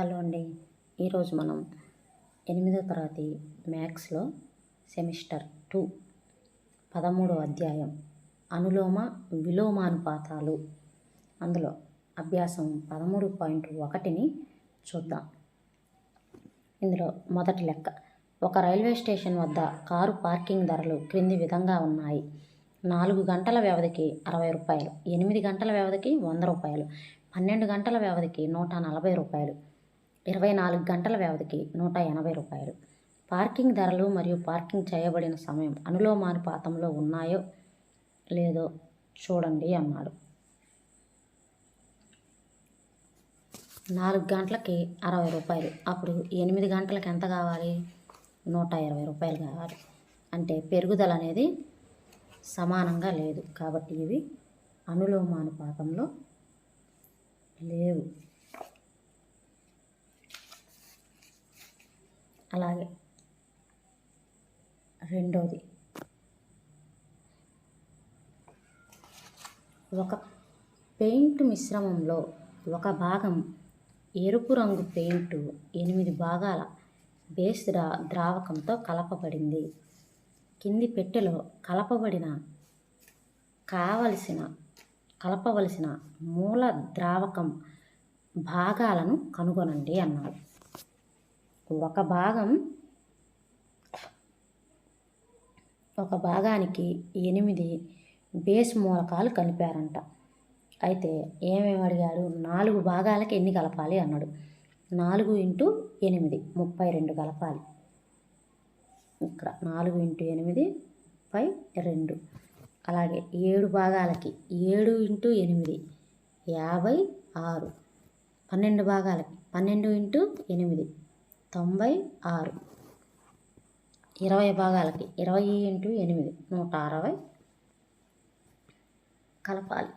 Hello అండి. ఈరోజు మనం ఎనిమిదో తరగతి మ్యాథ్స్లో సెమిస్టర్ టూ పదమూడో అధ్యాయం అనులోమ విలోమానుపాతాలు. అందులో అభ్యాసం పదమూడు పాయింట్ ఒకటిని చూద్దాం. ఇందులో మొదటి లెక్క ఒక రైల్వే స్టేషన్ వద్ద కారు పార్కింగ్ ధరలు క్రింది విధంగా ఉన్నాయి. నాలుగు గంటల వ్యవధికి అరవై రూపాయలు ఎనిమిది గంటల వ్యవధికి వంద రూపాయలు పన్నెండు గంటల వ్యవధికి నూట నలభై రూపాయలు ఇరవై నాలుగు గంటల వ్యవధికి నూట ఎనభై రూపాయలు. పార్కింగ్ ధరలు మరియు పార్కింగ్ చేయబడిన సమయం అనులోమానుపాతంలో ఉన్నాయో లేదో చూడండి అన్నాడు. నాలుగు గంటలకి అరవై రూపాయలు. అప్పుడు ఎనిమిది గంటలకు ఎంత కావాలి? నూట ఇరవై రూపాయలు కావాలి. అంటే పెరుగుదల అనేది సమానంగా లేదు. కాబట్టి ఇవి అనులోమానుపాతంలో లేవు. అలాగే. రెండోది. ఒక పెయింట్ మిశ్రమంలో ఒక భాగం ఎరుపు రంగు పెయింట్ ఎనిమిది భాగాల బేస్ ద్రా ద్రావకంతో కలపబడింది. కింది పెట్టెలో కలపబడిన కావలసిన కలపవలసిన మూల ద్రావకం భాగాలను కనుగొనండి అన్నారు ఒక భాగం ఒక భాగానికి ఎనిమిది బేస్ మూలకాలు కలిపారంట. అయితే ఏమేమి అడిగాడు? నాలుగు భాగాలకి ఎన్ని కలపాలి అన్నాడు. నాలుగు ఇంటూ ఎనిమిది ముప్పై రెండు కలపాలి. ఇక్కడ నాలుగు ఇంటూ ఎనిమిది ముప్పై రెండు. అలాగే ఏడు భాగాలకి ఏడు ఇంటూ ఎనిమిది యాభై ఆరు. పన్నెండు భాగాలకి పన్నెండు ఇంటూ ఎనిమిది తొంభై ఆరు. ఇరవై భాగాలకి ఇరవై ఇంటూ ఎనిమిది నూట అరవై కలపాలి.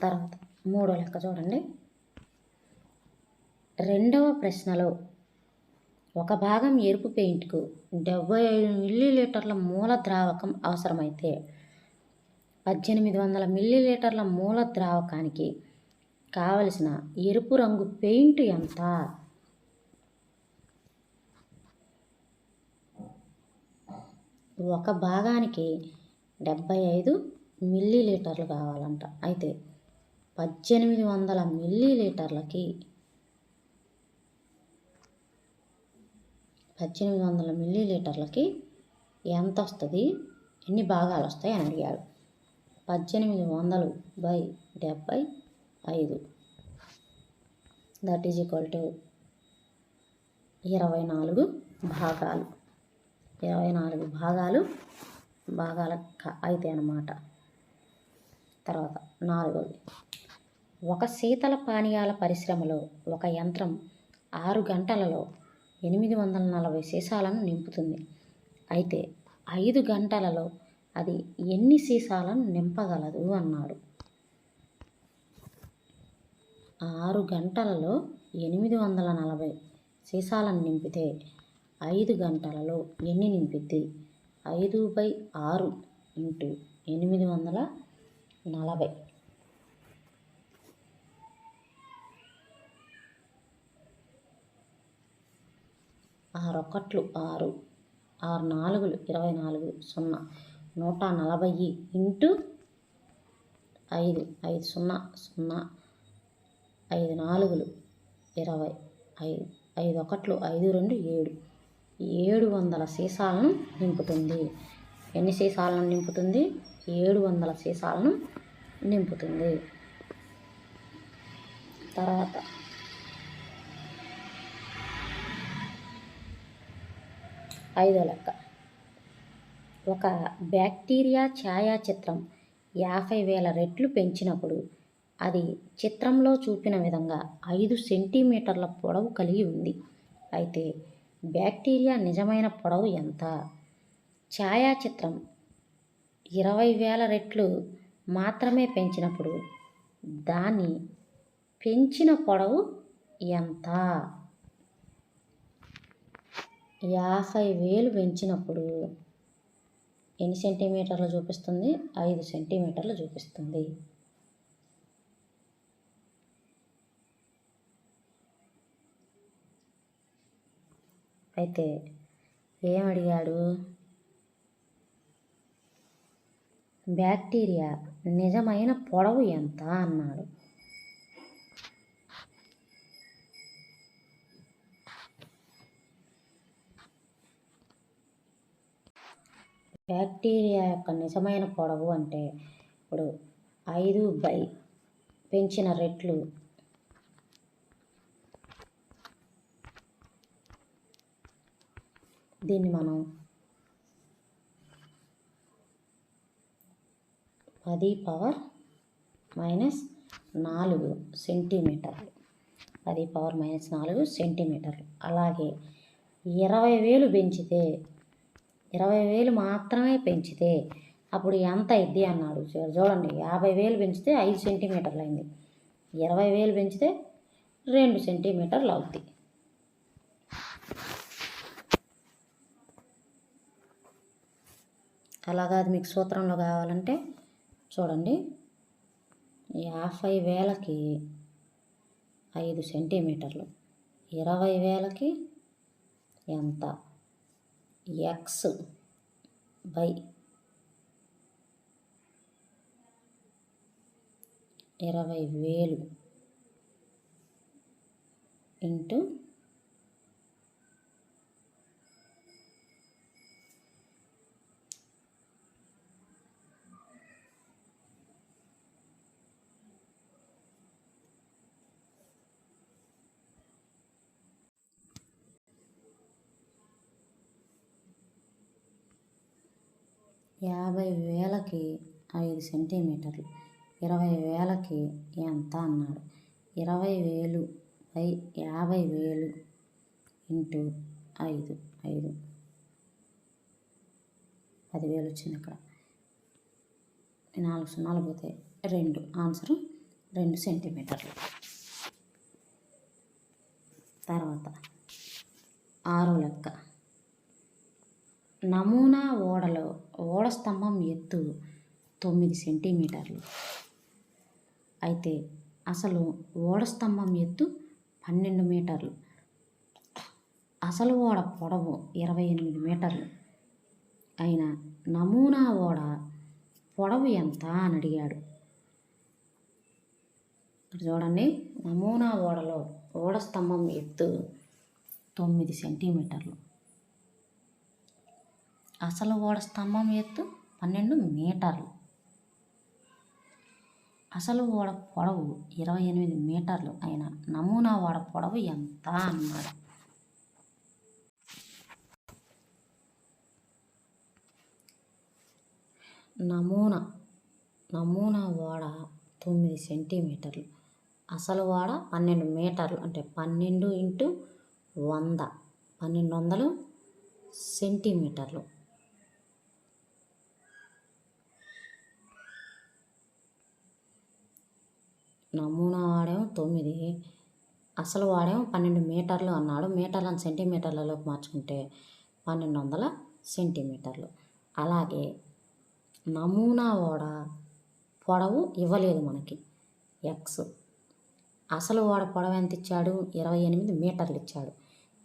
తర్వాత మూడో లెక్క చూడండి. రెండవ ప్రశ్నలో ఒక భాగం ఎరుపు పెయింట్కు డెబ్బై ఐదు మిల్లీలీటర్ల మూల ద్రావకం అవసరమైతే పద్దెనిమిది వందల మిల్లీలీటర్ల మూల ద్రావకానికి కావలసిన ఎరుపు రంగు పెయింట్ ఎంత? ఒక భాగానికి డెబ్బై ఐదు మిల్లీలీటర్లు కావాలంట. అయితే పద్దెనిమిది వందల మిల్లీలీటర్లకి పద్దెనిమిది వందల మిల్లీలీటర్లకి ఎంత వస్తుంది ఎన్ని భాగాలు వస్తాయి అని అడిగాడు. పద్దెనిమిది వందలు బై డెబ్బై ఐదు దట్ ఈజ్ ఈక్వల్ టు ఇరవై నాలుగు భాగాలు. ఇరవై నాలుగు భాగాలు భాగాల అయితే అన్నమాట. తర్వాత నాలుగోది. ఒక శీతల పానీయాల పరిశ్రమలో ఒక యంత్రం ఆరు గంటలలో ఎనిమిది వందల నలభై సీసాలను నింపుతుంది. అయితే ఐదు గంటలలో అది ఎన్ని సీసాలను నింపగలదు అన్నాడు. ఆరు గంటలలో ఎనిమిది వందల నలభై సీసాలను నింపితే ఐదు గంటలలో ఎన్ని నింపిద్ది? ఐదు బై ఆరు ఇంటూ ఎనిమిది వందల నలభై. ఆరు ఒకట్లు ఆరు ఆరు నాలుగులు ఇరవై నాలుగు సున్నా నూట నలభై ఇంటూ ఐదు ఐదు సున్నా సున్నా ఐదు నాలుగులు ఇరవై ఐదు ఐదు ఒకట్లు ఐదు రెండు ఏడు. ఏడు వందల సీసాలను నింపుతుంది. ఎన్ని సీసాలను నింపుతుంది? ఏడు వందల సీసాలను నింపుతుంది. తర్వాత ఐదో లెక్క. ఒక బ్యాక్టీరియా ఛాయాచిత్రం యాభై వేల రెట్లు పెంచినప్పుడు అది చిత్రంలో చూపిన విధంగా ఐదు సెంటీమీటర్ల పొడవు కలిగి ఉంది. అయితే బ్యాక్టీరియా నిజమైన పొడవు ఎంత? ఛాయాచిత్రం. ఇరవై వేల రెట్లు మాత్రమే పెంచినప్పుడు దాని పెంచిన పొడవు ఎంత? యాభై వేలు పెంచినప్పుడు ఎన్ని సెంటీమీటర్లు చూపిస్తుంది? ఐదు సెంటీమీటర్లు చూపిస్తుంది. అయితే ఏమడిగాడు? బ్యాక్టీరియా నిజమైన పొడవు ఎంత? అన్నాడు. బ్యాక్టీరియా యొక్క నిజమైన పొడవు అంటే ఇప్పుడు ఐదు బై పెంచిన రెట్లు దీన్ని మనం పది పవర్ మైనస్ నాలుగు సెంటీమీటర్లు పది పవర్ మైనస్ నాలుగు సెంటీమీటర్లు అలాగే ఇరవై వేలు పెంచితే ఇరవై వేలు మాత్రమే పెంచితే అప్పుడు ఎంత అయింది అన్నాడు. చూడండి యాభై వేలు పెంచితే ఐదు సెంటీమీటర్లు అయింది. ఇరవై వేలు పెంచితే రెండు సెంటీమీటర్లు అవుద్ది. అలాగా అది మీకు సూత్రంలో కావాలంటే చూడండి. యాభై వేలకి ఐదు సెంటీమీటర్లు. ఇరవై వేలకి ఎంత? ఎక్స్ బై ఇరవై వేలు ఇంటూ యాభై వేలకి ఐదు సెంటీమీటర్లు. ఇరవై వేలకి ఎంత అన్నాడు. ఇరవై వేలు బై యాభై వేలు ఇంటూ ఐదు ఐదు. పదివేలు వచ్చింది అక్కడ. నాలుగు సున్నాలు పోతే రెండు. ఆన్సరు రెండు సెంటీమీటర్లు. తర్వాత ఆరో లెక్క. నమూనా ఓడలో ఓడ స్తంభం ఎత్తు తొమ్మిది సెంటీమీటర్లు. అయితే అసలు ఓడ స్తంభం ఎత్తు పన్నెండు మీటర్లు. అసలు ఓడ పొడవు ఇరవై ఎనిమిది మీటర్లు. అయిన నమూనా ఓడ పొడవు ఎంత అని అడిగాడు. ఇక్కడ చూడండి నమూనా ఓడలో ఓడ స్తంభం ఎత్తు తొమ్మిది సెంటీమీటర్లు. అసలు ఓడ స్తంభం ఎత్తు పన్నెండు మీటర్లు. అసలు ఓడ పొడవు ఇరవై ఎనిమిది మీటర్లు అయిన నమూనా ఓడ పొడవు ఎంత అన్నాడు. నమూనా నమూనా ఓడ తొమ్మిది సెంటీమీటర్లు. అసలు ఓడ పన్నెండు మీటర్లు అంటే పన్నెండు ఇంటూ వంద పన్నెండు వందలు సెంటీమీటర్లు. నమూనా వాడేమో తొమ్మిది. అసలు వాడేమో పన్నెండు మీటర్లు అన్నాడు. మీటర్లను సెంటీమీటర్లలోకి మార్చుకుంటే పన్నెండు వందల సెంటీమీటర్లు. అలాగే నమూనా ఓడ పొడవు ఇవ్వలేదు మనకి. ఎక్స్ అసలు వాడ పొడవు ఎంత ఇచ్చాడు? ఇరవై ఎనిమిది మీటర్లు ఇచ్చాడు.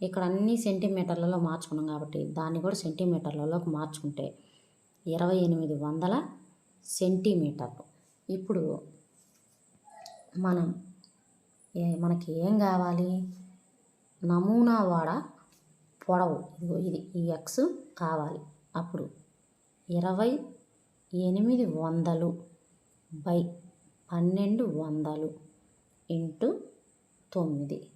ఇక్కడ అన్ని సెంటీమీటర్లలో మార్చుకున్నాం కాబట్టి దాన్ని కూడా సెంటీమీటర్లలోకి మార్చుకుంటే ఇరవై ఎనిమిది వందల సెంటీమీటర్లు. ఇప్పుడు మనం ఏ మనకి ఏం కావాలి? నమూనా వాడ పొడవు. ఇదిగో ఇది ఈ ఎక్స్ కావాలి. అప్పుడు ఇరవై ఎనిమిది వందలు బై పన్నెండు వందలు ఇంటూ తొమ్మిది.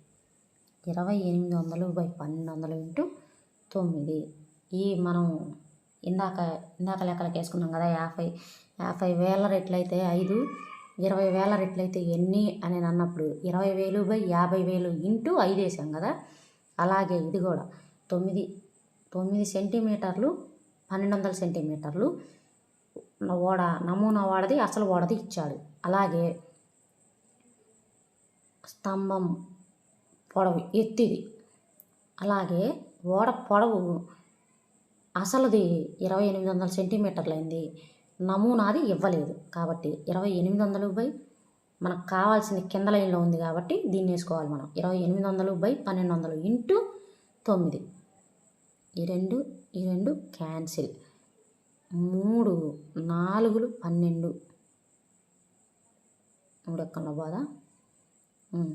ఇరవై ఎనిమిది వందలు బై పన్నెండు వందలు ఇంటూ తొమ్మిది. ఈ మనం ఇందాక ఇందాక లెక్కలకి వేసుకున్నాం కదా యాభై యాభై వేల రెట్లయితే ఐదు ఇరవై వేల రెట్లయితే ఎన్ని అని అన్నప్పుడు ఇరవై వేలు బై యాభై వేలు ఇంటూ ఐదు వేసాం కదా? అలాగే ఇది కూడా తొమ్మిది తొమ్మిది సెంటీమీటర్లు పన్నెండు వందల సెంటీమీటర్లు ఓడ నమూనా వాడది అసలు ఓడది ఇచ్చాడు. అలాగే స్తంభం పొడవు ఎత్తిది. అలాగే ఓడ పొడవు అసలుది ఇరవై ఎనిమిది వందల సెంటీమీటర్లు అయింది నమూనాది ఇవ్వలేదు. కాబట్టి ఇరవై ఎనిమిది వందలు బై మనకు కావాల్సిన కింద లైన్లో ఉంది కాబట్టి దీన్ని వేసుకోవాలి మనం. ఇరవై ఎనిమిది వందలు బై పన్నెండు వందలు ఇంటూ తొమ్మిది. ఈ రెండు ఈ రెండు క్యాన్సిల్. మూడు నాలుగులు పన్నెండు. మూడు ఎక్కడో పోదా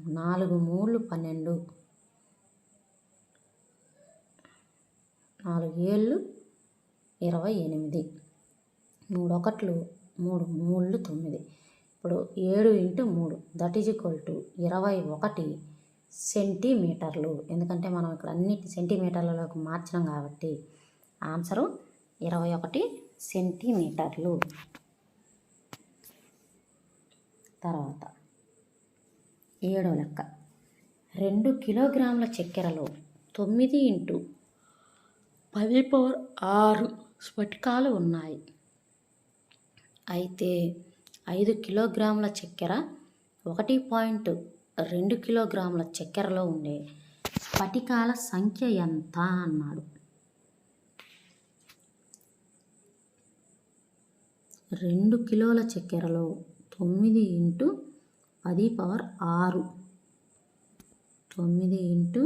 నాలుగు మూడు పన్నెండు. నాలుగు ఏళ్ళు ఇరవై ఎనిమిది. మూడు ఒకట్లు మూడు మూళ్ళు తొమ్మిది. ఇప్పుడు ఏడు ఇంటూ మూడు దట్ ఈజ్ ఈక్వల్ టు ఇరవై ఒకటి సెంటీమీటర్లు. ఎందుకంటే మనం ఇక్కడ అన్ని సెంటీమీటర్లలోకి మార్చినాం కాబట్టి ఆన్సరు ఇరవై ఒకటి సెంటీమీటర్లు. తర్వాత ఏడో లెక్క. రెండు కిలోగ్రాముల చక్కెరలో తొమ్మిది ఇంటూ పది పవర్ ఆరు స్ఫటికాలు ఉన్నాయి. అయితే ఐదు కిలోగ్రాముల చక్కెర ఒకటి పాయింట్ రెండు కిలోగ్రాముల చక్కెరలో ఉండే స్ఫటికాల సంఖ్య ఎంత అన్నాడు. రెండు కిలోల చక్కెరలో తొమ్మిది ఇంటూ పది పవర్ ఆరు. తొమ్మిది ఇంటూ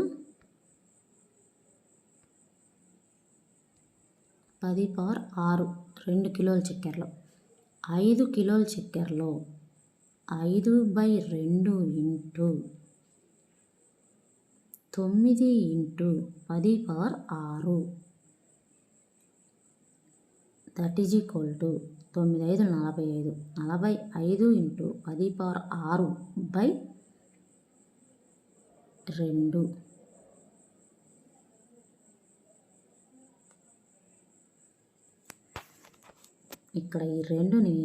పది పవర్ ఆరు రెండు కిలోల చక్కెరలో. ఐదు కిలోల చక్కెరలో ఐదు బై రెండు ఇంటూ తొమ్మిది ఇంటూ పది పవర్ ఆరు. దట్ ఈజ్ ఈక్వల్ టు తొమ్మిది ఐదు నలభై ఐదు. నలభై ఐదు ఇంటూ పది పవర్ ఆరు బై రెండు. ఇక్కడ ఈ రెండుని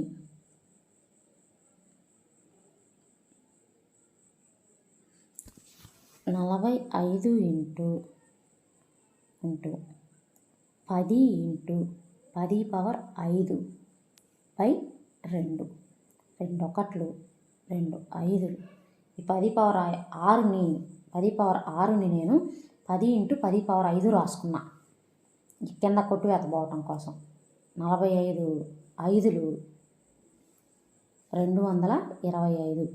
నలభై ఐదు ఇంటూ ఇంటూ పది ఇంటూ పది పవర్ ఐదు పై రెండు. రెండు ఒకట్లు రెండు ఐదు ఈ పది పవర్ ఆరుని పది పవర్ ఆరుని నేను పది ఇంటూ పది పవర్ ఐదు రాసుకున్నా. ఈ కింద కొట్టువేత పోవటం కోసం. నలభై ఐదు ఐదులు. రెండు వందల ఇరవై ఐదు.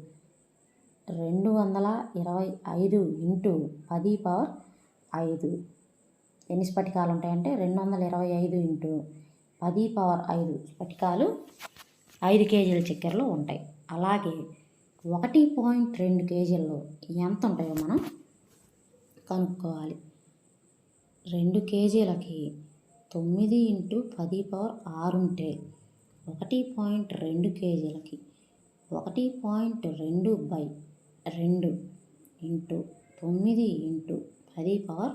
రెండు వందల ఇరవై ఐదు ఇంటూ పది పవర్ ఐదు. ఎన్ని స్ఫటికాలు ఉంటాయంటే రెండు వందల ఇరవై ఐదు ఇంటూ పది పవర్ ఐదు స్ఫటికాలు ఐదు కేజీల చక్కెరలో ఉంటాయి. అలాగే ఒకటి పాయింట్ రెండు కేజీల్లో ఎంత ఉంటాయో మనం కనుక్కోవాలి. రెండు కేజీలకి తొమ్మిది ఇంటూ పది పవర్ ఆరు ఉంటే ఒకటి పాయింట్ రెండు కేజీలకి ఒకటి పాయింట్ రెండు బై రెండు ఇంటూ తొమ్మిది ఇంటూ పది పవర్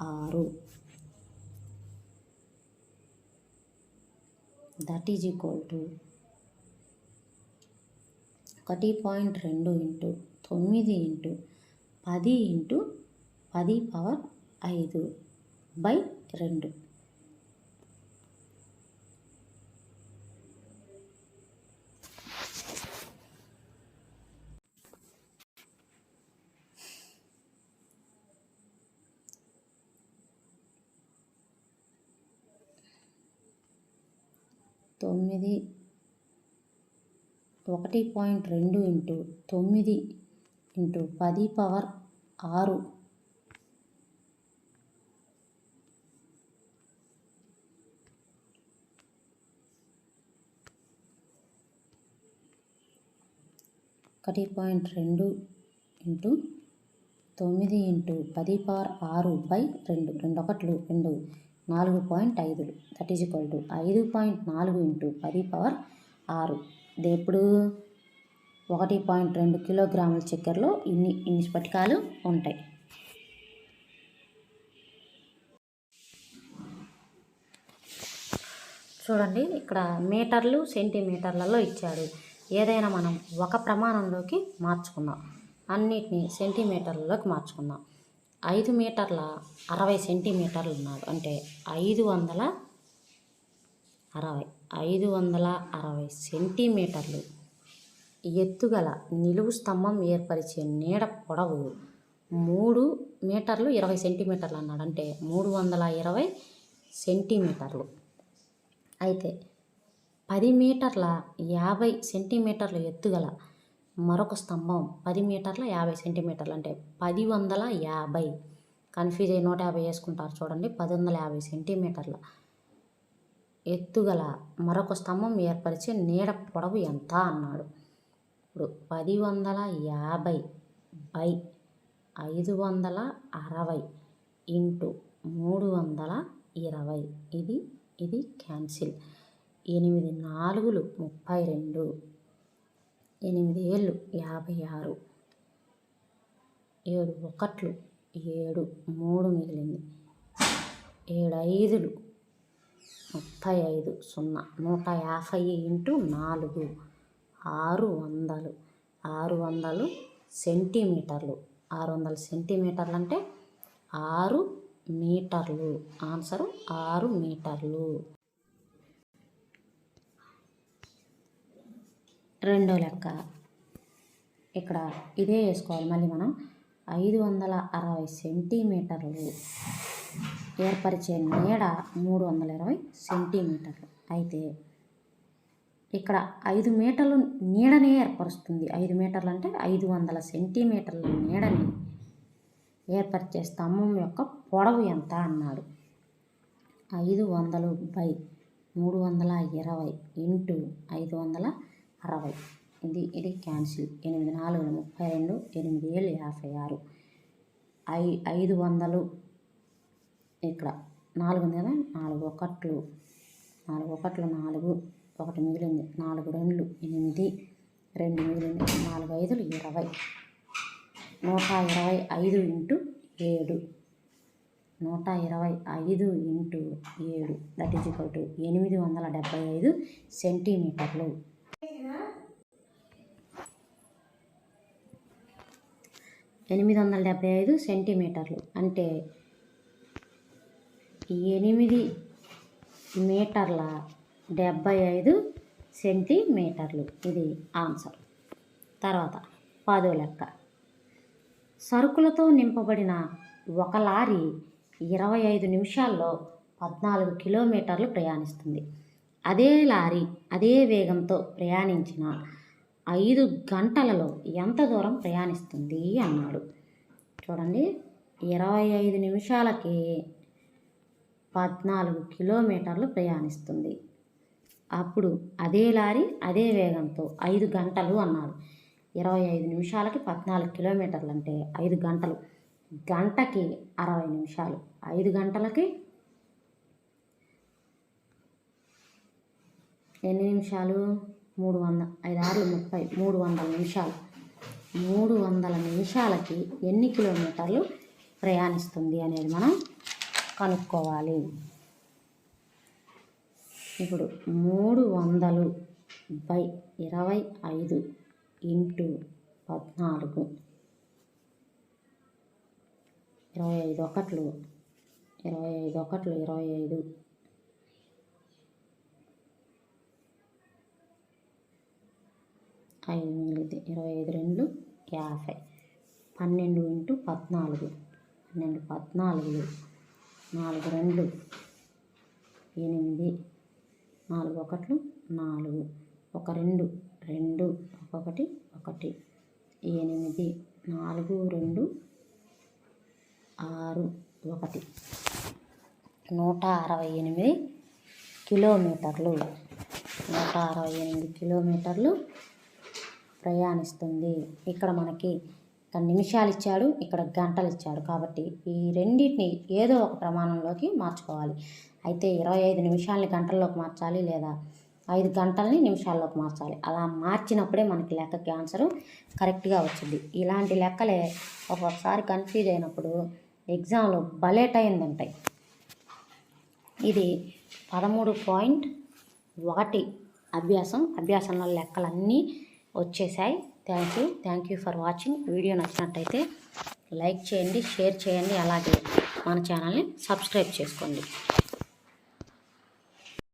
ఆరు. దట్ ఈజ్ ఈక్వల్ టు ఒకటి పాయింట్ రెండు ఇంటూ తొమ్మిది ఇంటూ పది ఇంటూ పది పవర్ ఐదు బై రెండు. తొమ్మిది ఒకటి పాయింట్ రెండు ఇంటూ తొమ్మిది ఇంటూ పది పవర్ ఆరు. ఒకటి పాయింట్ రెండు ఇంటూ తొమ్మిది ఇంటూ పది పవర్ ఆరు బై రెండు. రెండు ఒకట్లు రెండు. నాలుగు పాయింట్ ఐదులు. దట్ ఈజ్ ఈక్వల్ టు ఐదు పాయింట్ నాలుగు ఇంటూ పది పవర్ ఆరు. ఇది ఎప్పుడు? ఒకటి పాయింట్ రెండు కిలోగ్రాముల చక్కెరలో ఇన్ని ఇన్ని స్ఫటికాలు ఉంటాయి. చూడండి ఇక్కడ మీటర్లు సెంటీమీటర్లలో ఇచ్చాడు. ఏదైనా మనం ఒక ప్రమాణంలోకి మార్చుకుందాం. అన్నిటిని సెంటీమీటర్లలోకి మార్చుకుందాం. ఐదు మీటర్ల అరవై సెంటీమీటర్లు ఉన్నాడు అంటే ఐదు వందల అరవై ఐదు వందల అరవై సెంటీమీటర్లు ఎత్తుగల నిలువు స్తంభం ఏర్పరిచే నీడ పొడవు మూడు మీటర్లు ఇరవై సెంటీమీటర్లు అన్నాడు. అంటే మూడు వందల ఇరవై సెంటీమీటర్లు. అయితే పది మీటర్ల యాభై సెంటీమీటర్లు ఎత్తుగల మరొక స్తంభం పది మీటర్ల యాభై సెంటీమీటర్లు అంటే పది వందల యాభై. కన్ఫ్యూజ్ అయ్యి నూట యాభై వేసుకుంటారు చూడండి పది వందల యాభై సెంటీమీటర్ల. ఎత్తుగల మరొక స్తంభం ఏర్పరిచే నీడ పొడవు ఎంత అన్నాడు. ఇప్పుడు పది వందల యాభై బై ఐదు వందల అరవై ఇంటూ మూడు వందల ఇరవై. ఇది ఇది క్యాన్సిల్. ఎనిమిది నాలుగులు ముప్పై రెండు. ఎనిమిది ఏళ్ళు యాభై ఆరు. ఏడు ఒకట్లు ఏడు మూడు మిగిలింది. ఏడు ఐదులు ముప్పై ఐదు సున్నా నూట యాభై ఇంటూ నాలుగు ఆరు వందలు. ఆరు వందలు సెంటీమీటర్లు. ఆరు వందల సెంటీమీటర్లు అంటే ఆరు మీటర్లు. ఆన్సరు ఆరు మీటర్లు. రెండో లెక్క. ఇక్కడ ఇదే వేసుకోవాలి మళ్ళీ మనం. ఐదు వందల అరవై సెంటీమీటర్లు ఏర్పరిచే నీడ మూడు వందల ఇరవై సెంటీమీటర్లు. అయితే ఇక్కడ ఐదు మీటర్లు నీడనే ఏర్పరుస్తుంది. ఐదు మీటర్లు అంటే ఐదు వందల సెంటీమీటర్ల నీడని ఏర్పరిచే స్తంభం యొక్క పొడవు ఎంత అన్నాడు. ఐదు వందలు బై మూడు వందల ఇరవై ఇంటూ ఐదు వందల అరవై. ఇది ఇది క్యాన్సిల్. ఎనిమిది నాలుగు ముప్పై రెండు ఎనిమిది ఏళ్ళు యాభై ఆరు. ఐ ఐదు వందలు ఇక్కడ. నాలుగు ఉంది కదా? నాలుగు ఒకట్లు. నాలుగు ఒకట్లు నాలుగు. ఒకటి మిగిలింది. నాలుగు రెండు ఎనిమిది. రెండు మిగిలింది. నాలుగు ఐదులు ఇరవై. నూట ఇరవై ఐదు ఇంటూ ఏడు. నూట ఇరవై ఐదు ఇంటూ ఏడు. దట్ ఈజ్ ఈక్వల్ టు ఎనిమిది వందల డెబ్బై ఐదు సెంటీమీటర్లు. ఎనిమిది వందల డెబ్బై ఐదు సెంటీమీటర్లు. అంటే ఎనిమిది మీటర్ల డెబ్బై ఐదు సెంటీమీటర్లు. ఇది ఆన్సర్. తర్వాత పదో లెక్క. సరుకులతో నింపబడిన ఒక లారీ ఇరవై ఐదు నిమిషాల్లో పద్నాలుగు కిలోమీటర్లు ప్రయాణిస్తుంది. అదే లారీ అదే వేగంతో ప్రయాణించిన ఐదు గంటలలో ఎంత దూరం ప్రయాణిస్తుంది అన్నాడు. చూడండి ఇరవై ఐదు నిమిషాలకి పద్నాలుగు కిలోమీటర్లు ప్రయాణిస్తుంది. అప్పుడు అదే లారీ అదే వేగంతో ఐదు గంటలు అన్నాడు. ఇరవై ఐదు నిమిషాలకి పద్నాలుగు కిలోమీటర్లు అంటే ఐదు గంటలు. గంటకి అరవై నిమిషాలు. ఐదు గంటలకి ఎన్ని నిమిషాలు? మూడు వంద ఐదు ఆరు ముప్పై మూడు వందల నిమిషాలు. మూడు వందల నిమిషాలకి ఎన్ని కిలోమీటర్లు ప్రయాణిస్తుంది అనేది మనం కనుక్కోవాలి. ఇప్పుడు మూడు వందలు బై ఇరవై ఐదు ఇంటూ పద్నాలుగు. ఇరవై ఐదు ఒకట్లు ఇరవై ఐదు ఒకట్లు ఇరవై ఐదు ఐదు మిగిలింది ఇరవై ఐదు రెండు యాభై. పన్నెండు ఇంటూ పద్నాలుగు. పన్నెండు పద్నాలుగులు నాలుగు రెండు. ఎనిమిది. నాలుగు ఒకట్లు నాలుగు. ఒక రెండు రెండు. ఒకటి ఒకటి. ఎనిమిది. నాలుగు రెండు. ఆరు ఒకటి. నూట అరవై ఎనిమిది కిలోమీటర్లు. నూట అరవై ఎనిమిది కిలోమీటర్లు ప్రయాణిస్తుంది. ఇక్కడ మనకి ఇక్కడ నిమిషాలు ఇచ్చాడు ఇక్కడ గంటలు ఇచ్చాడు కాబట్టి ఈ రెండింటిని ఏదో ఒక ప్రమాణంలోకి మార్చుకోవాలి. అయితే ఇరవై ఐదు నిమిషాలని గంటల్లోకి మార్చాలి లేదా ఐదు గంటల్ని నిమిషాల్లోకి మార్చాలి? అలా మార్చినప్పుడే మనకి లెక్కకి ఆన్సరు కరెక్ట్గా వచ్చింది. ఇలాంటి లెక్కలే ఒక్కొక్కసారి కన్ఫ్యూజ్ అయినప్పుడు ఎగ్జామ్లో భలే టైం ఉంటాయి. ఇది పదమూడు పాయింట్ ఒకటి అభ్యాసం. అభ్యాసంలో లెక్కలన్నీ వచ్చేసాయి. Thank you thank you for watching video నచ్చినట్టయితే లైక్ చేయండి షేర్ చేయండి అలాగే మన ఛానల్ని సబ్స్క్రైబ్ చేసుకోండి.